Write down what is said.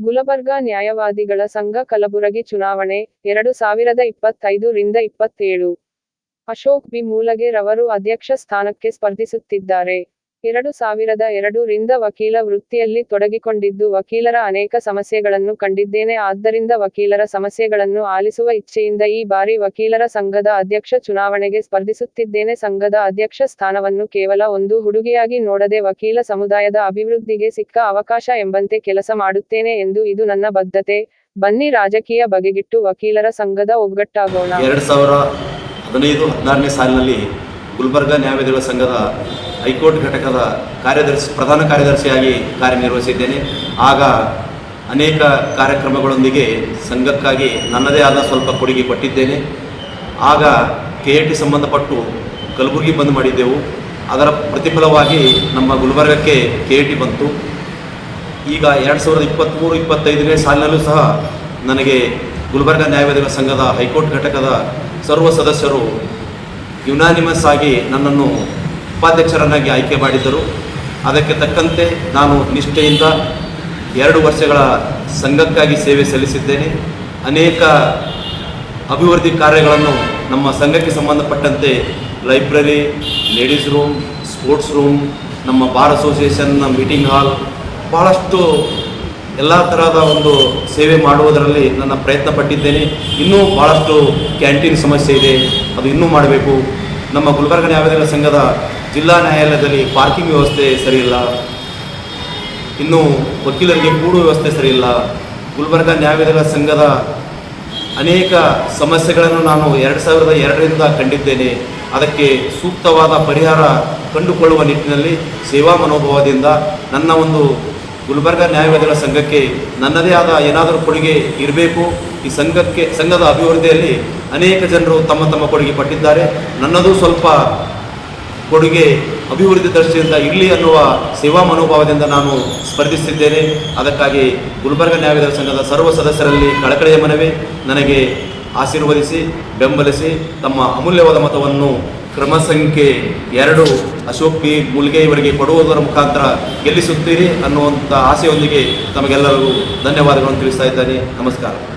ಗುಲಬರ್ಗಾ ನ್ಯಾಯವಾದಿಗಳ ಸಂಘ ಕಲಬುರಗಿ ಚುನಾವಣೆ, ಎರಡು ಸಾವಿರದ ಇಪ್ಪತ್ತೈದು ರಿಂದ ಇಪ್ಪತ್ತೇಳು. ಅಶೋಕ್ ಬಿ. ಮೂಲಗೆ ರವರು ಅಧ್ಯಕ್ಷ ಸ್ಥಾನಕ್ಕೆ ಸ್ಪರ್ಧಿಸುತ್ತಿದ್ದಾರೆ. ಎರಡು ಸಾವಿರದ ಎರಡು ರಿಂದ ವಕೀಲ ವೃತ್ತಿಯಲ್ಲಿ ತೊಡಗಿಕೊಂಡಿದ್ದು ವಕೀಲರ ಅನೇಕ ಸಮಸ್ಯೆಗಳನ್ನು ಕಂಡಿದ್ದೇನೆ. ಆದ್ದರಿಂದ ವಕೀಲರ ಸಮಸ್ಯೆಗಳನ್ನು ಆಲಿಸುವ ಇಚ್ಛೆಯಿಂದ ಈ ಬಾರಿ ವಕೀಲರ ಸಂಘದ ಅಧ್ಯಕ್ಷ ಚುನಾವಣೆಗೆ ಸ್ಪರ್ಧಿಸುತ್ತಿದ್ದೇನೆ. ಸಂಘದ ಅಧ್ಯಕ್ಷ ಸ್ಥಾನವನ್ನು ಕೇವಲ ಒಂದು ಹುಡುಗಿಯಾಗಿ ನೋಡದೆ ವಕೀಲ ಸಮುದಾಯದ ಅಭಿವೃದ್ಧಿಗೆ ಸಿಕ್ಕ ಅವಕಾಶ ಎಂಬಂತೆ ಕೆಲಸ ಮಾಡುತ್ತೇನೆ ಎಂದು ಇದು ನನ್ನ ಬದ್ಧತೆ. ಬನ್ನಿ ರಾಜಕೀಯ ಬಗೆಗಿಟ್ಟು ವಕೀಲರ ಸಂಘದ ಒಗ್ಗಟ್ಟಾಗೋಣ. ಎರಡು ಸಾವಿರ ಹದಿನೈದು, ಹದಿನಾರನೇ ಸಾಲಿನಲ್ಲಿ ಗುಲ್ಬರ್ಗಾ ನ್ಯಾಯವಾದಿಗಳ ಸಂಘದ ಹೈಕೋರ್ಟ್ ಘಟಕದ ಕಾರ್ಯದರ್ಶಿ, ಪ್ರಧಾನ ಕಾರ್ಯದರ್ಶಿಯಾಗಿ ಕಾರ್ಯನಿರ್ವಹಿಸಿದ್ದೇನೆ. ಆಗ ಅನೇಕ ಕಾರ್ಯಕ್ರಮಗಳೊಂದಿಗೆ ಸಂಘಕ್ಕಾಗಿ ನನ್ನದೇ ಆದ ಸ್ವಲ್ಪ ಕೊಡುಗೆ ಕೊಟ್ಟಿದ್ದೇನೆ ಆಗ ಕೆ ಎ ಟಿ ಸಂಬಂಧಪಟ್ಟು ಕಲಬುರಗಿ ಬಂದ್ ಮಾಡಿದ್ದೆವು. ಅದರ ಪ್ರತಿಫಲವಾಗಿ ನಮ್ಮ ಗುಲ್ಬರ್ಗಕ್ಕೆ ಕೆ ಎ ಟಿ ಬಂತು. ಈಗ ಎರಡು ಸಾವಿರದ ಇಪ್ಪತ್ತ್ಮೂರು ಇಪ್ಪತ್ತೈದನೇ ಸಾಲಿನಲ್ಲೂ ಸಹ ನನಗೆ ಗುಲ್ಬರ್ಗ ನ್ಯಾಯವಾದಿಗಳ ಸಂಘದ ಹೈಕೋರ್ಟ್ ಘಟಕದ ಸರ್ವ ಸದಸ್ಯರು ಯುನಾನಿಮಸ್ ಆಗಿ ನನ್ನನ್ನು ಉಪಾಧ್ಯಕ್ಷರನ್ನಾಗಿ ಆಯ್ಕೆ ಮಾಡಿದ್ದರು. ಅದಕ್ಕೆ ತಕ್ಕಂತೆ ನಾನು ನಿಷ್ಠೆಯಿಂದ ಎರಡು ವರ್ಷಗಳ ಸಂಘಕ್ಕಾಗಿ ಸೇವೆ ಸಲ್ಲಿಸಿದ್ದೇನೆ. ಅನೇಕ ಅಭಿವೃದ್ಧಿ ಕಾರ್ಯಗಳನ್ನು ನಮ್ಮ ಸಂಘಕ್ಕೆ ಸಂಬಂಧಪಟ್ಟಂತೆ library, ladies room, sports room, ನಮ್ಮ ಬಾರ್ ಅಸೋಸಿಯೇಷನ್ನ ಮೀಟಿಂಗ್ ಹಾಲ್, ಬಹಳಷ್ಟು ಎಲ್ಲ ತರಹದ ಒಂದು ಸೇವೆ ಮಾಡುವುದರಲ್ಲಿ ನನ್ನ ಪ್ರಯತ್ನ ಪಟ್ಟಿದ್ದೇನೆ. ಇನ್ನೂ ಭಾಳಷ್ಟು ಕ್ಯಾಂಟೀನ್ ಸಮಸ್ಯೆ ಇದೆ. ಅದು ಇನ್ನೂ ಮಾಡಬೇಕು. ನಮ್ಮ ಗುಲ್ಬರ್ಗ ನ್ಯಾಯಾಲಯ ಸಂಘದ ಜಿಲ್ಲಾ ನ್ಯಾಯಾಲಯದಲ್ಲಿ ಪಾರ್ಕಿಂಗ್ ವ್ಯವಸ್ಥೆ ಸರಿಯಿಲ್ಲ. ಇನ್ನು ವಕೀಲರಿಗೆ ಕೂಡು ವ್ಯವಸ್ಥೆ ಸರಿಯಿಲ್ಲ. ಗುಲ್ಬರ್ಗ ನ್ಯಾಯಾಲಯ ಸಂಘದ ಅನೇಕ ಸಮಸ್ಯೆಗಳನ್ನು ನಾನು ಎರಡು ಸಾವಿರದ ಎರಡರಿಂದ ಕಂಡಿದ್ದೇನೆ. ಅದಕ್ಕೆ ಸೂಕ್ತವಾದ ಪರಿಹಾರ ಕಂಡುಕೊಳ್ಳುವ ನಿಟ್ಟಿನಲ್ಲಿ ಸೇವಾ ಮನೋಭಾವದಿಂದ ನನ್ನ ಒಂದು ಗುಲ್ಬರ್ಗ ನ್ಯಾಯವಾದಿಗಳ ಸಂಘಕ್ಕೆ ನನ್ನದೇ ಆದ ಏನಾದರೂ ಕೊಡುಗೆ ಇರಬೇಕು. ಈ ಸಂಘಕ್ಕೆ, ಸಂಘದ ಅಭಿವೃದ್ಧಿಯಲ್ಲಿ ಅನೇಕ ಜನರು ತಮ್ಮ ತಮ್ಮ ಕೊಡುಗೆ ಪಟ್ಟಿದ್ದಾರೆ. ನನ್ನದು ಸ್ವಲ್ಪ ಕೊಡುಗೆ ಅಭಿವೃದ್ಧಿ ದೃಷ್ಟಿಯಿಂದ ಇರಲಿ ಅನ್ನುವ ಸೇವಾ ಮನೋಭಾವದಿಂದ ನಾನು ಸ್ಪರ್ಧಿಸಿದ್ದೇನೆ ಅದಕ್ಕಾಗಿ ಗುಲ್ಬರ್ಗ ನ್ಯಾಯವೇದ ಸಂಘದ ಸರ್ವ ಸದಸ್ಯರಲ್ಲಿ ಕಳಕಳಿಯ ಮನವಿ ನನಗೆ ಆಶೀರ್ವದಿಸಿ, ಬೆಂಬಲಿಸಿ ತಮ್ಮ ಅಮೂಲ್ಯವಾದ ಮತವನ್ನು ಕ್ರಮ ಸಂಖ್ಯೆ ಎರಡು ಅಶೋಕ್ ಪಿ ಮುಲ್ಗೆ ಇವರಿಗೆ ಕೊಡುವುದರ ಮುಖಾಂತರ ಗೆಲ್ಲಿಸುತ್ತೀರಿ ಅನ್ನುವಂಥ ಆಸೆಯೊಂದಿಗೆ ತಮಗೆಲ್ಲರಿಗೂ ಧನ್ಯವಾದಗಳನ್ನು ತಿಳಿಸ್ತಾ ಇದ್ದೇನೆ. ನಮಸ್ಕಾರ.